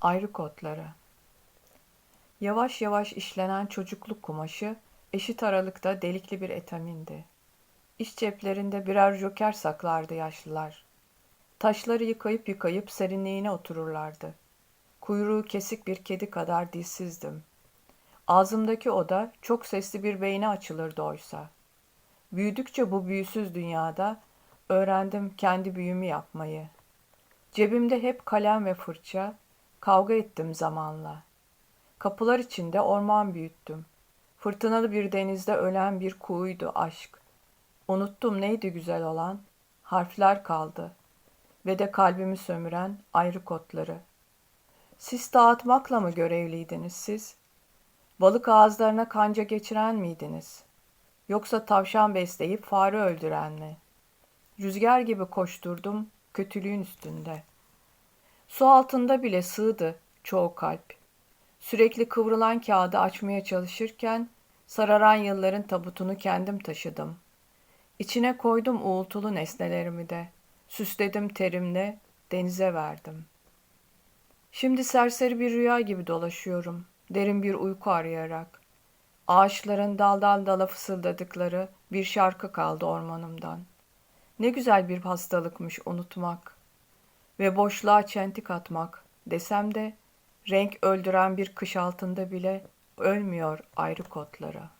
Ayrı kotları. Yavaş yavaş işlenen çocukluk kumaşı eşit aralıkta delikli bir etamindi. İç ceplerinde birer joker saklardı yaşlılar. Taşları yıkayıp yıkayıp serinliğine otururlardı. Kuyruğu kesik bir kedi kadar dilsizdim. Ağzımdaki oda çok sesli bir beyne açılırdı oysa. Büyüdükçe bu büyüsüz dünyada öğrendim kendi büyümü yapmayı. Cebimde hep kalem ve fırça, kavga ettim zamanla. Kapılar içinde orman büyüttüm. Fırtınalı bir denizde ölen bir kuğuydu aşk. Unuttum neydi güzel olan, harfler kaldı ve de kalbimi sömüren ayrı kotları. Siz dağıtmakla mı görevliydiniz siz? Balık ağızlarına kanca geçiren miydiniz? Yoksa tavşan besleyip fare öldüren mi? Rüzgar gibi koşturdum kötülüğün üstünde. Su altında bile sığdı çoğu kalp. Sürekli kıvrılan kağıdı açmaya çalışırken sararan yılların tabutunu kendim taşıdım. İçine koydum uğultulu nesnelerimi de. Süsledim terimle, denize verdim. Şimdi serseri bir rüya gibi dolaşıyorum, derin bir uyku arayarak. Ağaçların daldan dala fısıldadıkları bir şarkı kaldı ormanımdan. Ne güzel bir hastalıkmış unutmak ve boşluğa çentik atmak desem de renk öldüren bir kış altında bile ölmüyor ayrı kotlara.''